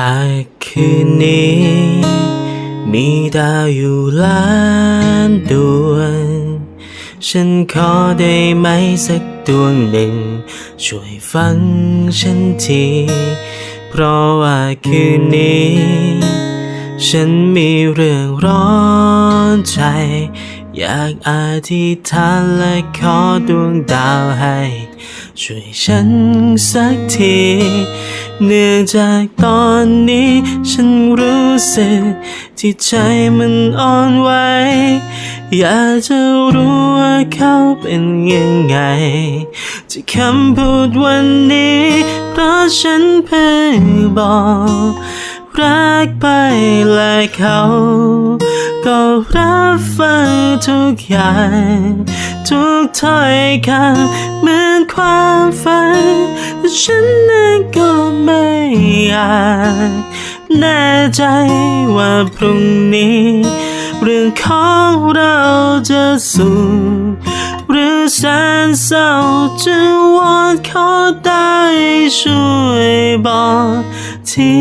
หากคืนนี้ มีดาวอยู่ล้านดวง ฉันขอได้ไหมสักดวงหนึ่ง ช่วยฟังฉันที เพราะว่าคืนนี้ ฉันมีเรื่องร้อนใจ อยากอธิษฐานและขอดวงดาวให้ ช่วยฉันสักที เนื่องจากตอนนี้ฉันรู้สึกที่ใจมันอ่อนไหวอยากจะรู้ว่าเขาเป็นยังไงที่คำพูดวันนี้เพราะฉันเพิ่งบอกรักไปและเขาก็รับฟังทุกอย่าง ทุกถ้อยคำเหมือนความฝันแต่ฉันเองก็ อยากแน่ใจว่าพรุ่งนี้ เรื่องของเราจะสุขหรือแสนเศร้าจะวอนขอได้ช่วยบอกที